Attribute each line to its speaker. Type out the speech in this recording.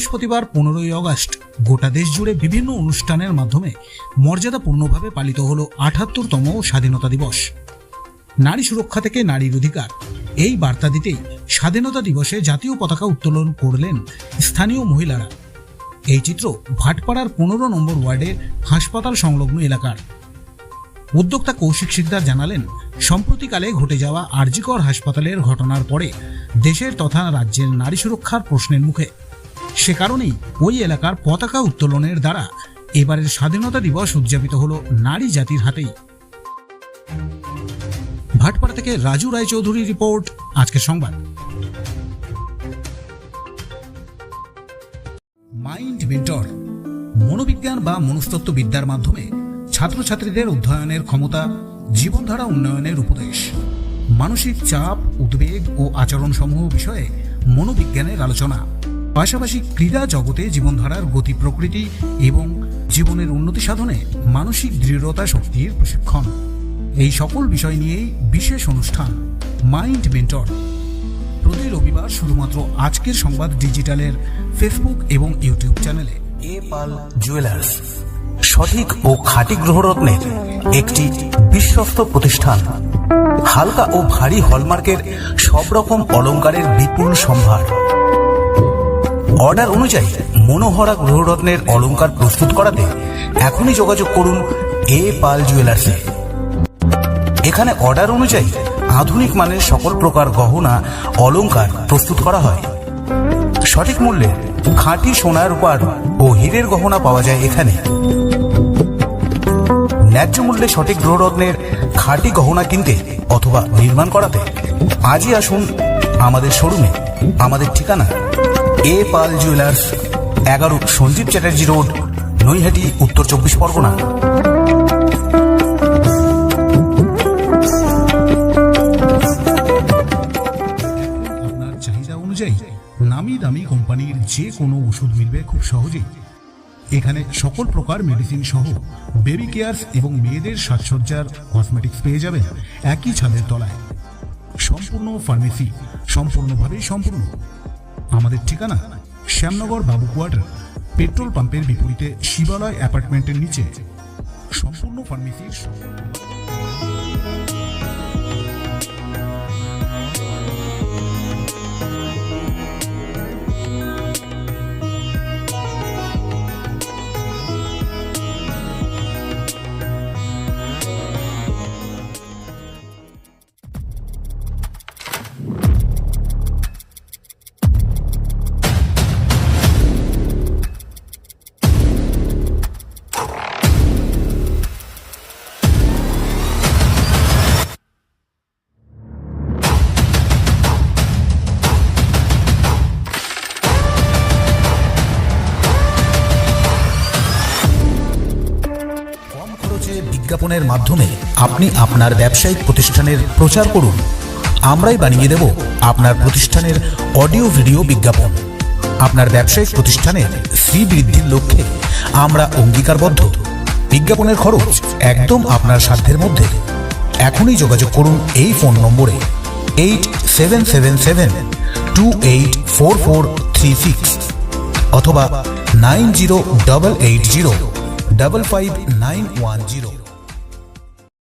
Speaker 1: বৃহস্পতিবার পনেরোই আগস্ট গোটা দেশ জুড়ে বিভিন্ন অনুষ্ঠানের মাধ্যমে মর্যাদাপূর্ণভাবে পালিত হল আঠাত্তরতম স্বাধীনতা দিবস। নারী সুরক্ষা থেকে নারীর অধিকার, এই বার্তা দিতেই স্বাধীনতা দিবসে জাতীয় পতাকা উত্তোলন করলেন স্থানীয় মহিলারা। এই চিত্র ভাটপাড়ার পনেরো নম্বর ওয়ার্ডের হাসপাতাল সংলগ্ন এলাকার। উদ্যোক্তা কৌশিক সিকদার জানালেন, সম্প্রতিকালে ঘটে যাওয়া আরজিকর হাসপাতালের ঘটনার পরে দেশের তথা রাজ্যের নারী সুরক্ষার প্রশ্নের মুখে সে কারণেই ওই এলাকার পতাকা উত্তোলনের দ্বারা এবারের স্বাধীনতা দিবস উদযাপিত হল নারী জাতির হাতেই। ভাটপাড়া থেকে রাজু রায়চৌধুরী রিপোর্ট, আজকের সংবাদ। মাইন্ড মেন্টর, মনোবিজ্ঞান বা মনস্তত্ত্ব বিদ্যার মাধ্যমে ছাত্রছাত্রীদের অধ্যয়নের ক্ষমতা, জীবনধারা উন্নয়নের উপদেশ। মানসিক চাপ, উদ্বেগ ও আচরণসমূহ বিষয়ে মনোবিজ্ঞানের আলোচনা। পাশাপাশি ক্রীড়া জগতে জীবনধারার গতি প্রকৃতি এবং জীবনের উন্নতি সাধনে মানসিক দৃঢ়তা শক্তির প্রশিক্ষণ। এই সকল বিষয় নিয়েই বিশেষ অনুষ্ঠান, মাইন্ড মেন্টর। প্রতি রবিবার শুধুমাত্র আজকের সংবাদ ডিজিটালের ফেসবুক এবং ইউটিউব চ্যানেলে।
Speaker 2: এ পাল জুয়েলার্স, সঠিক ও খাঁটি গ্রহরত্নের একটি বিশ্বস্ত প্রতিষ্ঠান। হালকা ও ভারী হলমার্কের সব রকম অলংকারের বিপুল সম্ভার। অর্ডার অনুযায়ী মনোহরা গ্রহরত্নের অলংকার প্রস্তুত করাতে এখনই যোগাযোগ করুন এ পাল জুয়েলার্সে এখানে অর্ডার অনুযায়ী আধুনিক মানের সকল প্রকার গহনা, অলংকার প্রস্তুত করা হয়। সঠিক মূল্যে খাঁটি সোনার রূপার ও হীরের গহনা পাওয়া যায় এখানে। ন্যায্য মূল্যে সঠিক গ্রহরত্নের খাঁটি গহনা কিনতে অথবা নির্মাণ করাতে আজই আসুন আমাদের শোরুমে, আমাদের ঠিকানা। এ পাল জুয়েলার্স, এগারো সঞ্জীব চ্যাটার্জি রোড, নৈহাটি, উত্তর চব্বিশ পরগনা।
Speaker 1: আপনার চাহিদা অনুযায়ী নামি দামি কোম্পানির যে কোনো ওষুধ মিলবে খুব সহজেই। এখানে সকল প্রকার মেডিসিন সহ বেবি কেয়ারস এবং মেয়েদের সাজসজ্জার কসমেটিক্স পেয়ে যাবেন একই ছাদের তলায়। সম্পূর্ণ ফার্মেসি সম্পূর্ণভাবেই সম্পূর্ণ। আমাদের ঠিকানা শ্যামনগর বাবু কোয়ার্টার পেট্রোল পাম্পের বিপরীতে শিবালয় অ্যাপার্টমেন্টের নিচে। সম্পূর্ণ ফার্মেসির
Speaker 2: বিজ্ঞাপনের মাধ্যমে আপনি আপনার ব্যবসায়িক প্রতিষ্ঠানের প্রচার করুন। আমরাই বানিয়ে দেব আপনার প্রতিষ্ঠানের অডিও ভিডিও বিজ্ঞাপন। আপনার ব্যবসায়িক প্রতিষ্ঠানের শ্রী বৃদ্ধির লক্ষ্যে আমরা অঙ্গীকারবদ্ধ। বিজ্ঞাপনের খরচ একদম আপনার সাধ্যের মধ্যে। এখনই যোগাযোগ করুন এই ফোন নম্বরে eight seven seven seven two eight four four three six অথবা nine zero double eight zero double five nine one zero.